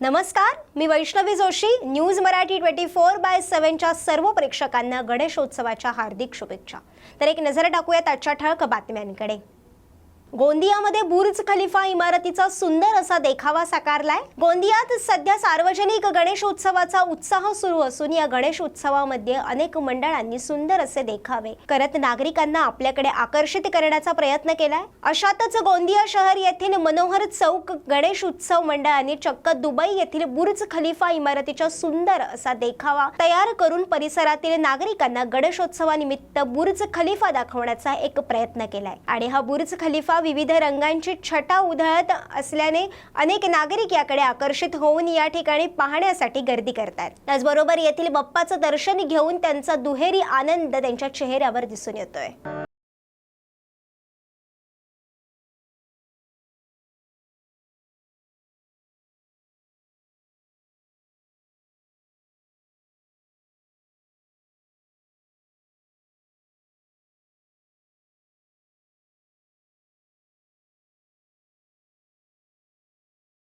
नमस्कार मी Vaishnavi Joshi news Marathi twenty four by सेव्हनच्या सर्व प्रेक्षकांना गणेशोत्सवाच्या हार्दिक शुभेच्छा. तर एक नजर टाकूयात आजच्या ठळक बातम्यांकडे. गोंदियामध्ये बुर्ज खलिफा इमारतीचा सुंदर असा देखावा साकारलाय. गोंदियात सध्या सार्वजनिक गणेशोत्सवाचा उत्साह सुरू असून या गणेश उत्सवामध्ये अनेक मंडळांनी सुंदर असे देखावे. करत नागरिकांना आपल्याकडे आकर्षित करण्याचा प्रयत्न केलाय. अशातच गोंदिया शहर येथील मनोहर चौक गणेश उत्सव मंडळाने चक्क दुबई येथील बुर्ज खलिफा इमारतीचा सुंदर असा देखावा तयार करून परिसरातील नागरिकांना गणेशोत्सवानिमित्त बुर्ज खलिफा दाखवण्याचा एक प्रयत्न केलाय. आणि हा बुर्ज खलिफा विविध रंगांची छटा उधळत असल्याने अनेक नागरिक याकडे आकर्षित होऊन या ठिकाणी पाहण्यासाठी गर्दी करतात. त्याचबरोबर येथील बाप्पाचं दर्शन घेऊन त्यांचा दुहेरी आनंद त्यांच्या चेहऱ्यावर दिसून येतोय.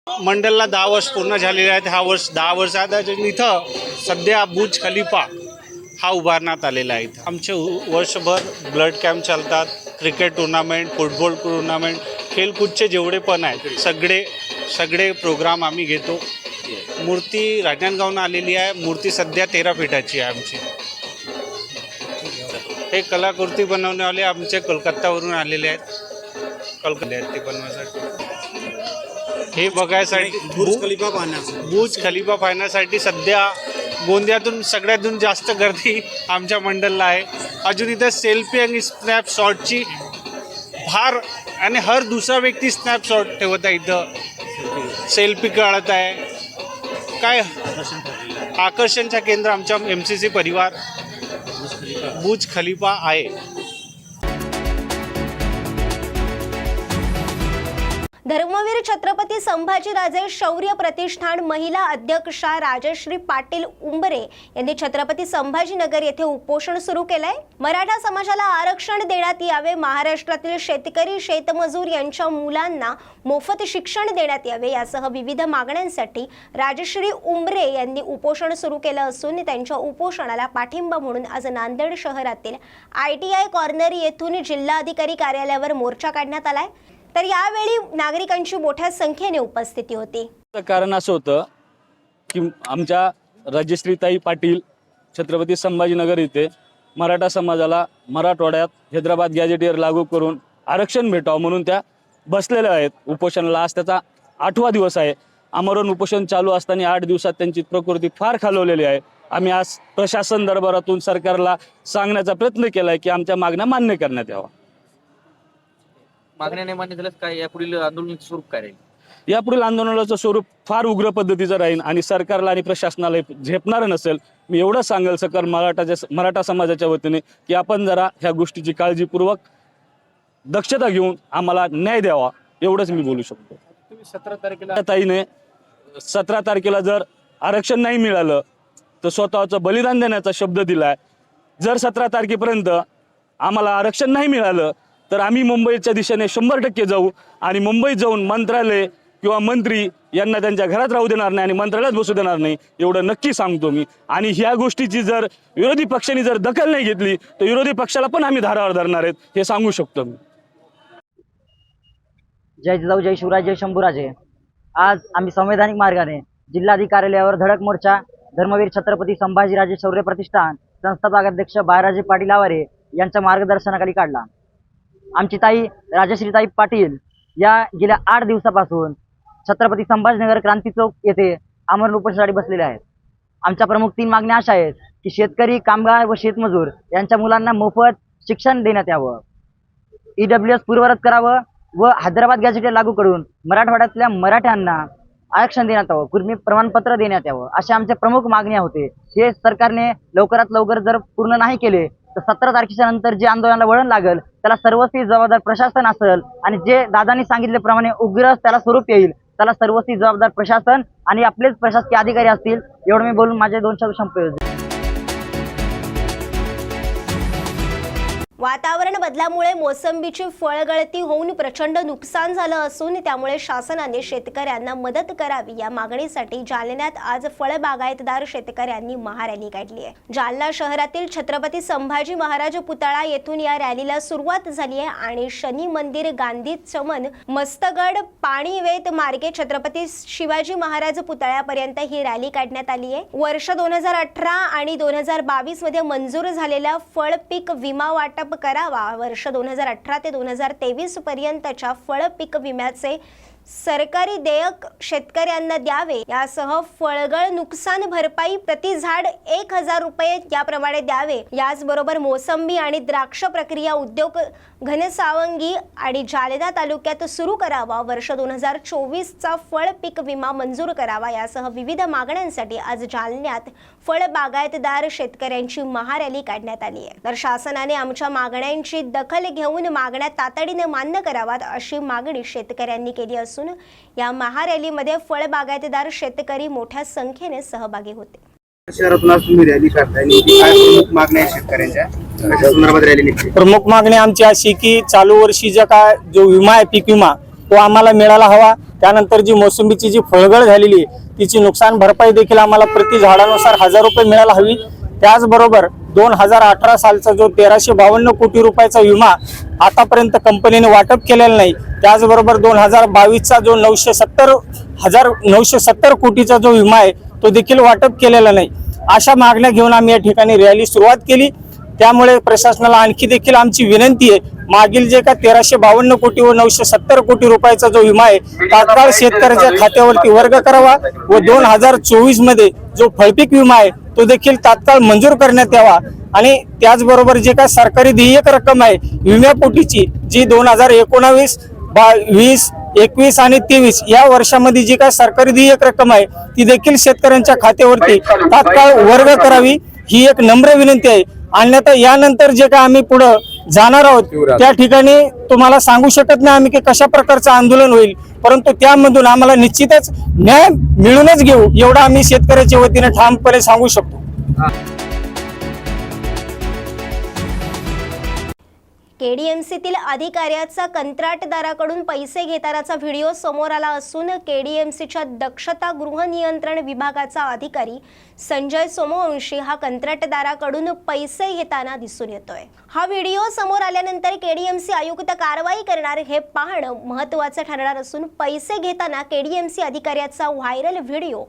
मंडलला दहा वर्ष पूर्ण झालेले आहेत. हा वर्ष दहा वर्ष आता इथं सध्या बुज खलिफा हा उभारण्यात आलेला आहे आमचे उ- वर्षभर ब्लड कॅम्प चालतात क्रिकेट टुर्नामेंट फुटबॉल टुर्नामेंट खेलकूदचे जेवढे पण आहेत सगळे सगळे प्रोग्राम आम्ही घेतो. मूर्ती राजनांदगावनं आलेली आहे. मूर्ती सध्या तेरा फिटाची आहे आमची. हे कलाकृती बनवण्यावाले आमचे कोलकातावरून आलेले आहेत. कलकत्ता आहेत ते बनवण्यासाठी हे बघायसाठी बुर्ज खलिफा पाहण्याचं बुज खलिफा पाहण्यासाठी सध्या गोंदियातून सगळ्यातून जास्त गर्दी आमच्या मंडलला आहे. अजून इथं सेल्फी आणि स्नॅप शॉटची फार आणि हर दुसरा व्यक्ती स्नॅप शॉट ठेवत आहे इथं. सेल्फी काढत आहे. काय? आकर्षणचं केंद्र आमच्या एम सी सी परिवार. बुज खलिफा आहे. धर्मवीर छत्रपती संभाजीराजे शौर्य प्रतिष्ठान महिला अध्यक्षा राजश्री पाटील उंबरे यांनी छत्रपती संभाजीनगर येथे उपोषण सुरू केलंय. मराठा समाजाला आरक्षण देण्यात यावे महाराष्ट्रातील शेतकरी शेतमजूर यांच्या मुलांना मोफत शिक्षण देण्यात यावे यासह विविध मागण्यांसाठी राजश्री उंबरे यांनी उपोषण सुरू केलं असून त्यांच्या उपोषणाला पाठिंबा म्हणून आज नांदेड शहरातील आय टी आय कॉर्नर येथून जिल्हाधिकारी कार्यालयावर मोर्चा काढण्यात आलाय. तर यावेळी नागरिकांची मोठ्या संख्येने उपस्थिती होती. तर कारण असं होतं की आमच्या राजश्रीताई पाटील छत्रपती संभाजीनगर इथे मराठा समाजाला मराठवाड्यात हैदराबाद गॅजेटियर लागू करून आरक्षण भेटावं म्हणून त्या बसलेल्या आहेत. उपोषणाला आज त्याचा आठवा दिवस आहे. आमरण उपोषण चालू असताना आठ दिवसात त्यांची प्रकृती फार खालवलेली आहे. आम्ही आज प्रशासन दरबारातून सरकारला सांगण्याचा प्रयत्न केला आहे की आमच्या मागण्या मान्य करण्यात यावा मागण्या नाही मान्य झाल्यास काय यापुढील आंदोलनाचं स्वरूप काय राहील? यापुढील आंदोलनाचं स्वरूप फार उग्र पद्धतीचं राहील आणि सरकारला आणि प्रशासनाला झेपणारं नसेल मी एवढं सांगेल सकल मराठाच्या मराठा समाजाच्या वतीने की आपण जरा ह्या गोष्टीची काळजीपूर्वक दक्षता घेऊन आम्हाला न्याय द्यावा एवढंच मी बोलू शकतो. तुम्ही सतरा तारखेला ताईने सतरा तारखेला जर आरक्षण नाही मिळालं तर स्वतःचं बलिदान देण्याचा शब्द दिलाय. जर सतरा तारखेपर्यंत आम्हाला आरक्षण नाही मिळालं तर आम्ही मुंबईच्या दिशेने शंभर टक्के जाऊ आणि मुंबईत जाऊन मंत्रालय किंवा मंत्री यांना त्यांच्या घरात राहू देणार नाही आणि मंत्रालयात बसू देणार नाही एवढं नक्की सांगतो मी. आणि ह्या गोष्टीची जर विरोधी पक्षांनी जर दखल नाही घेतली तर विरोधी पक्षाला पण आम्ही धारावर धरणार आहेत हे सांगू शकतो मी. जय जिजाऊ जय शिवराज जय शंभूराजे. आज आम्ही संवैधानिक मार्गाने जिल्हाधिकार्यालयावर धडक मोर्चा धर्मवीर छत्रपती संभाजीराजे शौर्य प्रतिष्ठान संस्थापक अध्यक्ष बाळराजे पाटील आवारे यांच्या मार्गदर्शनाखाली काढला. आमची ताई राजश्रीताई पाटील या गेल्या आठ दिवसापासून छत्रपती संभाजीनगर क्रांती चौक येथे आमरण उपोषणासाठी बसलेले आहेत. आमच्या प्रमुख तीन मागण्या अशा आहेत की शेतकरी कामगार व शेतमजूर यांच्या मुलांना मोफत शिक्षण देण्यात यावं. ईडब्ल्यू एस पूर्वरत करावं व हैदराबाद गॅजेटेड लागू करून मराठवाड्यातल्या मराठ्यांना आरक्षण देण्यात यावं कुर्मी प्रमाणपत्र देण्यात यावं अशा आमच्या प्रमुख मागण्या होते. हे सरकारने लवकरात लवकर जर पूर्ण नाही केले तर सतरा तारखेच्या नंतर जे आंदोलनाला वळण लागेल त्याला सर्वस्वी जबाबदार प्रशासन असेल आणि जे दादांनी सांगितल्याप्रमाणे उग्र त्याला स्वरूप येईल त्याला सर्वस्वी जबाबदार प्रशासन आणि आपलेच प्रशासकीय अधिकारी असतील एवढं मी बोलून माझे दोन शब्द संपले वातावरण बदलामुळे मोसंबीची फळगळती होऊन प्रचंड नुकसान झालं असून त्यामुळे शासनाने शेतकऱ्यांना मदत करावी या मागणीसाठी जालन्यात आज फळबागायतदार शेतकऱ्यांनी महारॅली काढली आहे. जालना शहरातील छत्रपती संभाजी महाराज पुतळा येथून या रॅलीला सुरुवात झाली आहे आणि शनी मंदिर गांधी चमन मस्तगड पाणीवेत मार्गे छत्रपती शिवाजी महाराज पुतळ्यापर्यंत ही रॅली काढण्यात आली आहे. वर्ष दोन हजार अठरा आणि दोन हजार बावीसमध्ये मंजूर झालेल्या फळ पीक विमा वाटप करावा. वर्ष दोन हजार अठरा ते दोन हजार तेवीस पर्यंतच्या फळ पीक विम्याचे सरकारी देयक शेतकऱ्यांना द्यावे यासह फळगळ नुकसान भरपाई प्रति झाड एक हजार रुपये याप्रमाणे द्यावे. याचबरोबर मोसंबी आणि द्राक्ष प्रक्रिया उद्योग घनसावंगी आणि जालना तालुक्यात सुरू करावा. वर्ष दोन हजार चोवीसचा फळ पीक विमा मंजूर करावा. यासह विविध मागण्यांसाठी आज जालन्यात फळ बागायतदार शेतकऱ्यांची महारॅली काढण्यात आली आहे. तर शासनाने आमच्या मागण्यांची दखल घेऊन मागण्या तातडीने मान्य कराव्यात अशी मागणी शेतकऱ्यांनी केली असून या महारॅलीमध्ये फळ बागायतदार शेतकरी मोठ्या संख्येने सहभागी होते. शहरातून आज तुम्ही रॅली काढताय नेमकी काय प्रमुख मागण्या आहेत शेतकऱ्यांच्या? कशा संदर्भात रॅली निघते. प्रमुख मागणी आमची अशी की चालू वर्षीचा काय जो विमा आहे पीक विमा तो आम्हाला मिळाला हवा. त्यानंतर जी मोसंबीची जी फळगळ झालेली आहे तिची नुकसान भरपाई देखील आम्हाला प्रति झाडानुसार हजार रुपये मिळायला हवी. त्याचबरोबर दोन हजार अठरा सालचा जो तेराशे बावन्न कोटी रुपयाचा विमा आतापर्यंत कंपनीने वाटप केलेला नाही त्याचबरोबर दोन हजार बावीसचा जो नऊशे सत्तर हजार नऊशे सत्तर कोटीचा जो विमा आहे तो देखील वाटप केलेला नाही. अशा मागण्या घेऊन आम्ही या ठिकाणी रॅली सुरुवात केली. त्यामुळे प्रशासनाला आणखी देखील आमची विनंती आहे मागील जे का तेराशे बावन्न कोटी व नऊशे सत्तर कोटी रुपयाचा जो विमा आहे तात्काळ शेतकऱ्याच्या खात्यावरती वर्ग करावा व दोन हजार चोवीसमध्ये जो फळपीक विमा आहे तो देखील तात्काळ मंजूर करण्यात यावा. आणि त्याचबरोबर जे काय सरकारी देयक रक्कम आहे विम्यापोटीची जी दोन हजार एकोणावीस वीस एकवीस आणि तेवीस या वर्षामध्ये जी काय सरकारी देयक रक्कम आहे ती देखील शेतकऱ्यांच्या खात्यावरती तात्काळ वर्ग करावी ही एक नम्र विनंती आहे. अन्यथा यानंतर जे काय आम्ही पुढं जाणार आहोत. त्या ठिकाणी तुम्हाला सांगू शकत नाही आम्ही की कशा प्रकारचं आंदोलन होईल परंतु त्यामधून आम्हाला निश्चितच न्याय मिळूनच घेऊ एवढं आम्ही शेतकऱ्याच्या वतीने ठामपणे सांगू शकतो. केडीएमसीतील अधिकाऱ्याचा कंत्राटदाराकडून पैसे घेतानाचा व्हिडिओ समोर आला असून केडीएमसीच्या दक्षता गृहनियंत्रण विभागाचा अधिकारी संजय सोमवंशी हा कंत्राटदाराकडून पैसे घेताना दिसून येतोय. हा व्हिडिओ समोर आल्यानंतर केडीएमसी आयुक्त कारवाई करणार हे पाहणं महत्त्वाचं ठरणार असून पैसे घेताना केडीएमसी अधिकाऱ्याचा व्हायरल व्हिडिओ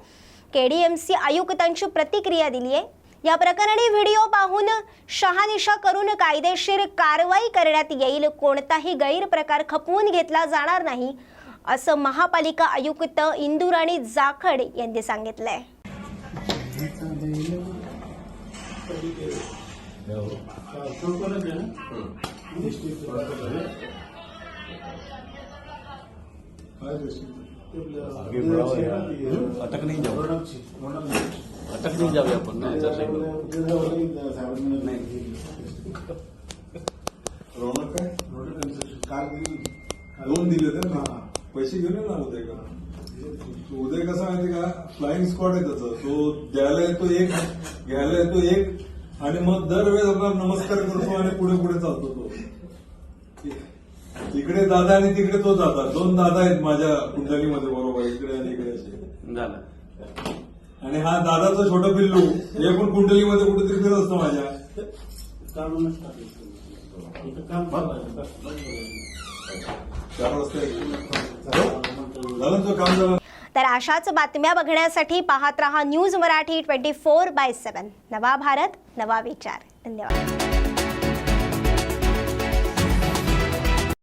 केडीएमसी आयुक्तांची प्रतिक्रिया दिली आहे या प्रकरणी व्हिडिओ पाहून शहानिशा करून कायदेशीर कारवाई करण्यात येईल. कोणताही गैरप्रकार खपवून घेतला जाणार नाही असं महापालिका आयुक्त इंदुराणी जाखड यांनी सांगितलंय. अटक नाही जाऊया आपण ना याचा रौनक काय? काल दिली दोन दिले होते ना पैसे घेऊन ना उदय का उदय कसा माहिती का फ्लाइंग स्क्वॉड आहे त्याचा. तो द्यायला येतो एक घ्यायला येतो एक आणि मग दरवेळेस आपला नमस्कार करतो आणि पुढे पुढे चालतो तो. इकडे दादा आणि तिकडे तो दादा. दोन दादा आहेत माझ्या कुंडलीमध्ये बरोबर इकडे आणि इकडे असे. झालं. आणि हा दादाचं छोटं पिल्लू हे पण कुंडलीमध्ये कुठेतरी फिरत असतो माझ्या. झालं. तर अशाच बातम्या बघण्यासाठी पाहत रहा news Marathi twenty four by seven. नवा भारत नवा विचार. धन्यवाद.